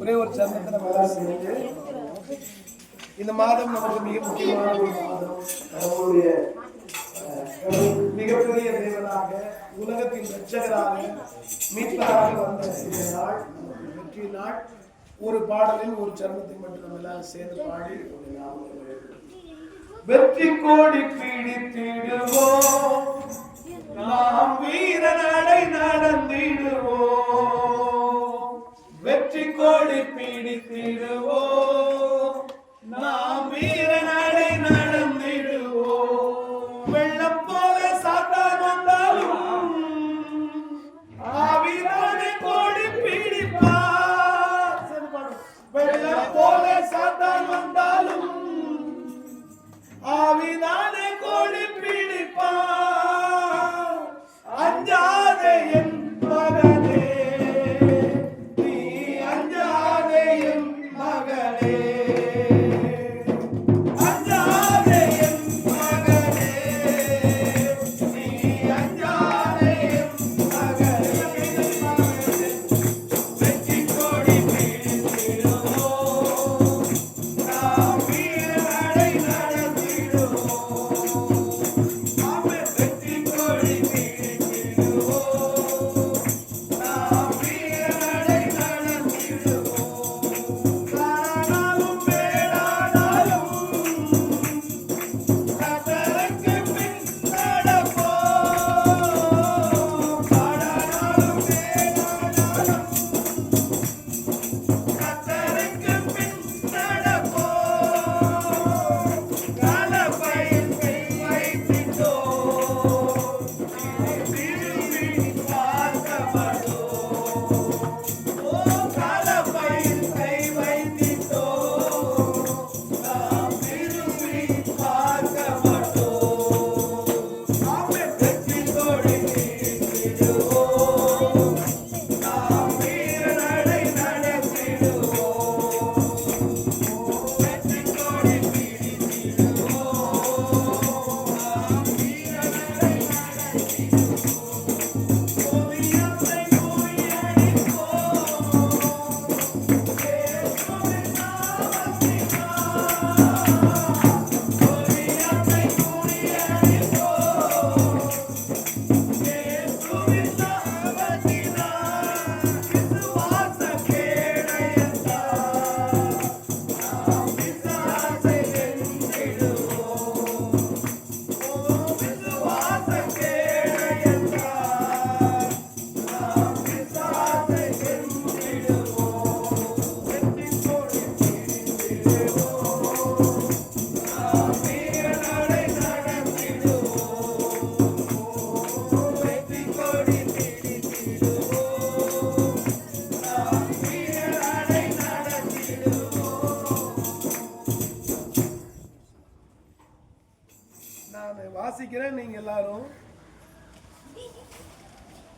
ஒரே ஒரு சந்தத்தில் மேலா செஞ்சு இந்த மாதம் நமக்கு மிக முக்கியமான ஒரு மிகப்பெரிய தேவனாக உலகத்தின் ரட்சகராக மீட்பராக வந்த நாள். வெற்றி நாள். ஒரு பாடலில் ஒரு சரணத்தை மட்டும் நம்ம எல்லாம் சேர்ந்து பாடி வெற்றி கோடி பிடித்திடுவோம். நாம் வீர நடை நடந்திடுவோம். வெற்றி கோடி பிடித்திடுவோம்.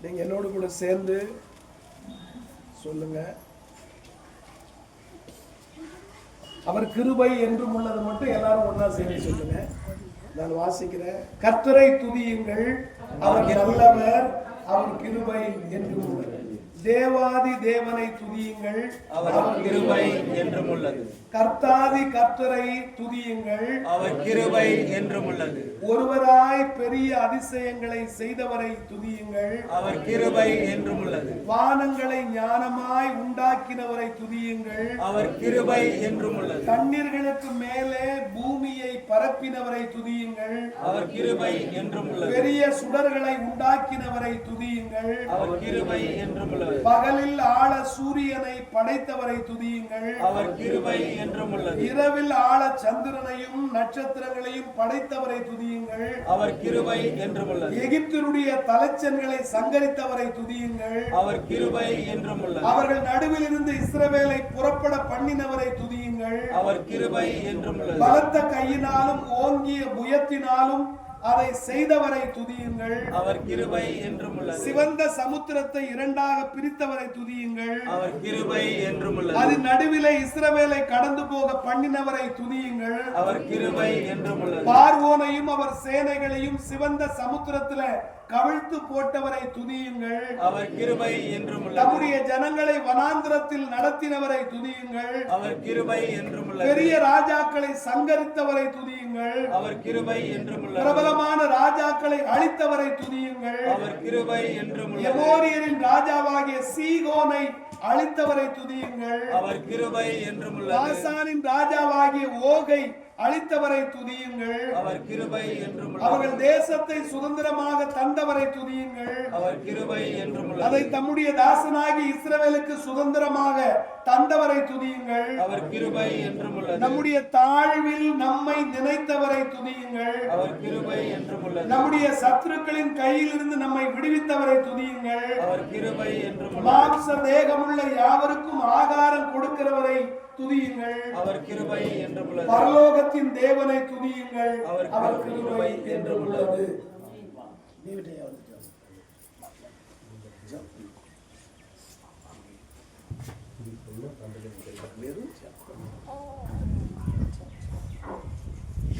நீங்கள் என்னோடு கூட சேர்ந்து சொல்லுங்க. அவர் கிருபை என்றும் உள்ளது மட்டும் எல்லாரும் ஒன்றா சேர்ந்து சொல்லுங்க. நான் வாசிக்கிறேன். கர்த்தரை துதியுங்கள். அவர் நல்லவர் அவர் கிருபை என்றும் உள்ளது. தேவாதி தேவனை துதியுங்கள். அவர் கிருபை என்றும் உள்ளது கர்த்தாதி கர்த்தரை துதியுங்கள். அவர் கிருபை என்றும் உள்ளது ஒருவராய் பெரிய அதிசயங்களை செய்தவரை துதியுங்கள். அவர் கிருபை என்றும் உள்ளது வானங்களை ஞானமாய் உண்டாக்கினவரை துதியுங்கள். அவர் கிருபை என்றும் உள்ளது தண்ணீர்களுக்கு மேலே பூமியை பரப்பினவரை துதியுங்கள். அவர் கிருபை என்றும் பெரிய சுடர்களை உண்டாக்கினவரை துதியுங்கள். அவர் கிருபை என்றும் பகலில் ஆள சூரியனை படைத்தவரை துதியுங்கள். அவர் கிருபை என்றும் இரவில் ஆள சந்திரனையும் நட்சத்திரங்களையும் படைத்தவரை துதியுங்கள். அவர் கிருபை என்றும் எகிப்தினுடைய தலைச்சன்களை சங்கரித்தவரை துதியுங்கள். அவர் கிருபை என்றும் அவர்கள் நடுவில் இருந்து இஸ்ரவேலை புறப்பட பண்ணினவரை துதியுங்கள். அவர் கிருபை என்றும் பலத்த கையினாலும் ஓங்கிய புயத்தினாலும் அதை செய்தவரை துதியுங்கள். அவர் கிருபை என்றும் உள்ளது. சிவந்த சமுத்திரத்தை இரண்டாக பிரித்தவரை துதியுங்கள். அவர் கிருபை என்றும் உள்ளது. அது நடுவிலே இஸ்ரவேலை கடந்து போக பண்ணினவரை துதியுங்கள். அவர் கிருபை என்றும் உள்ளது. பார்வோனையும் அவர் சேனைகளையும் சிவந்த சமுத்திரத்தில கவிழ்த்து போட்டவரை துதியுங்கள். அவர் கிருபை என்றும் தம்முடைய ஜனங்களை வனாந்திரத்தில் நடத்தினவரை துதியுங்கள். அவர் கிருபை என்றும் பெரிய ராஜாக்களை சங்கரித்தவரை துதியுங்கள். அவர் கிருபை என்றும் பிரபலமான ராஜாக்களை அழித்தவரை துதியுங்கள். அவர் கிருபை என்றும் எமோரியரின் ராஜாவாகிய சீகோனை அழித்தவரை துதியுங்கள். அவர் கிருபை என்றும் ஆசானின் ராஜாவாகிய ஓகை அழித்தவரை துதியுங்கள். அவர் கிருபை என்றும் அவர்கள் தேசத்தை சுதந்திரமாக தந்தவரை துதியுங்கள். அவர் கிருபை என்றும் அதை தம்முடைய தாசனாகி இஸ்ரவேலுக்கு சுதந்திரமாக தந்தவரை துதியுங்கள். அவர் கிருபை என்றும் நம்முடைய தாழ்வில் நம்மை நினைத்தவரை துதியுங்கள். அவர் கிருபை என்றும் நம்முடைய சத்துருக்களின் கையிலிருந்து நம்மை விடுவித்தவரை துதியுங்கள். அவர் கிருபை என்றும் மாம்ச தேகமுள்ள யாவருக்கும் ஆகாரம் கொடுக்கிறவரை துதியுங்கள். அவர் கிருபை என்றும் உள்ளது பரலோகத்தின் தேவனை துதியுங்கள். அவர் அவர் கிருபை என்று உள்ளது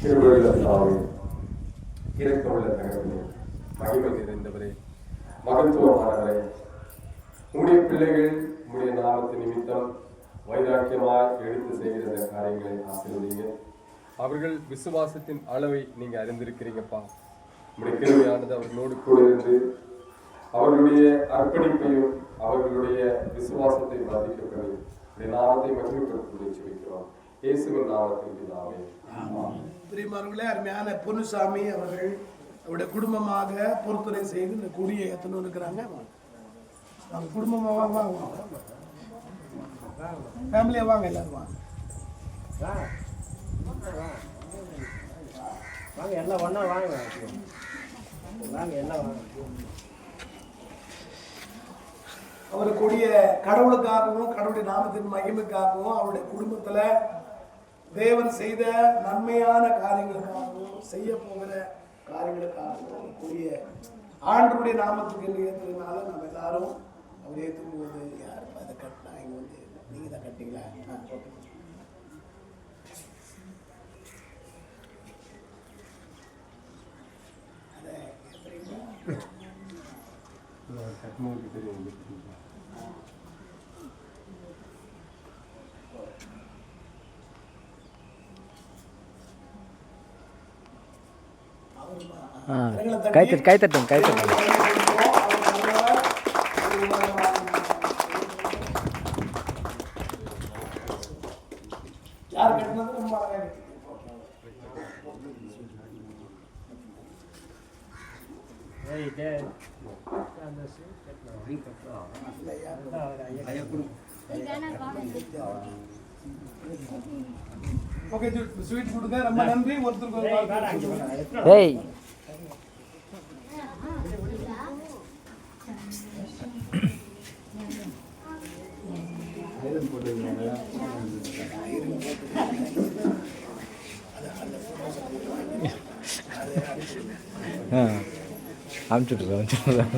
திருவள்ள சாமி இரக்கமுள்ள தகவலே மகிமை நிறைந்தவரே மகத்துவமானவரே உம்முடைய பிள்ளைகள் நாமத்து நிமித்தம் வைராக்கியமாய் எடுத்து செய்கிற இந்த காரியங்களை ஆசீர்வதிங்க அவர்கள் விசுவாசத்தின் அளவை நீங்க அறிந்திருக்கிறீங்கப்பா. உம்முடைய கிருமையானது அவர்களோடு கூட இருந்து அவர்களுடைய அர்ப்பணிப்பையும் அவர்களுடைய விசுவாசத்தை பாதிக்க பண்ணி உடைய நாமத்தை மகிமைப்படுத்தி ஜெபிக்கிறோம். இயேசுவின் நாமத்தில் பிதாவே. பிரியமானவர்களே அருமையான பொன்னுசாமி அவர்கள் அவருடைய குடும்பமாக பொறுத்துரை செய்து இந்த கொடியை எத்தனை இருக்கிறாங்க? அவங்க குடும்பமாக ஃபேமிலியாக வாங்க எல்லாரும் வாங்க. வாங்க எல்லாம் ஒன்றா வாங்க. வாங்க எல்லாம் வாங்க. அவர் கொடிய கடவுளுக்காகவும் கடவுளுடைய நாமத்தின் மகிமைக்காகவும் அவருடைய குடும்பத்துல தேவன் செய்த நன்மையான காரியங்களுக்காகவும் செய்ய போகிற காரியங்களுக்காகவும் கொடிய ஆண்டருடைய நாமத்துக்கு ஏற்றுறதுனால நம்ம எல்லாரும் அவர் ஏற்றும் போது யார் அதை கட்டினா இங்க வந்து நீங்க தான் கட்டிங்களா ஆ, okay. அதை எப்படின்னா கை தட்டு கை தட்டுங்க கை தட்டுங்க ஓகே ஸ்வீட் கொடுங்க ரொம்ப நன்றி. ஒருத்தருக்கு. ஏய். ஆ. அனுப்பிச்சுட்ருக்கோம் அனுப்பிச்சுட்ருக்கோம்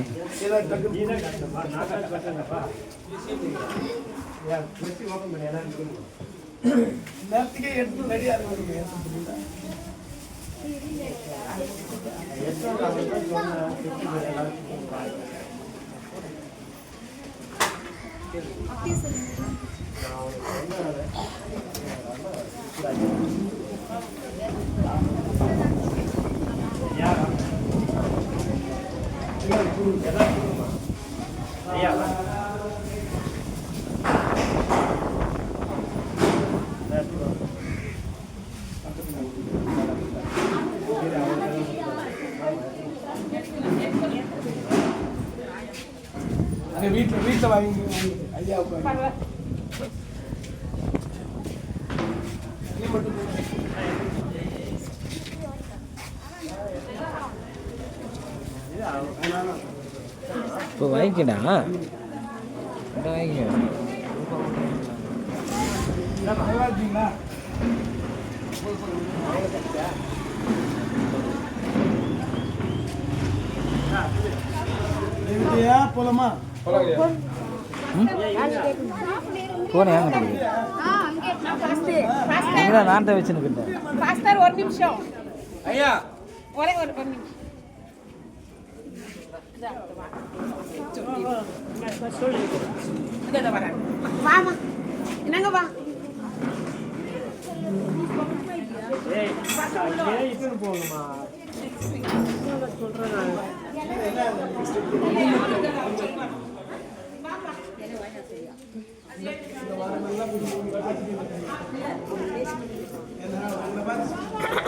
வீட்டுல வீட்டுல வாங்கி வாங்கி ஐயாவுக்கு வாங்கி நீ மட்டும் போ. இப்போ வாங்கிக்கடா. வாங்கிக்கடா போலாமா? போன நான் தான் ஒரு நிமிஷம். ஐயா. ஒரே ஒரு நிமிஷம். ஒரு நிமிஷம் வாமா என்னங்க வா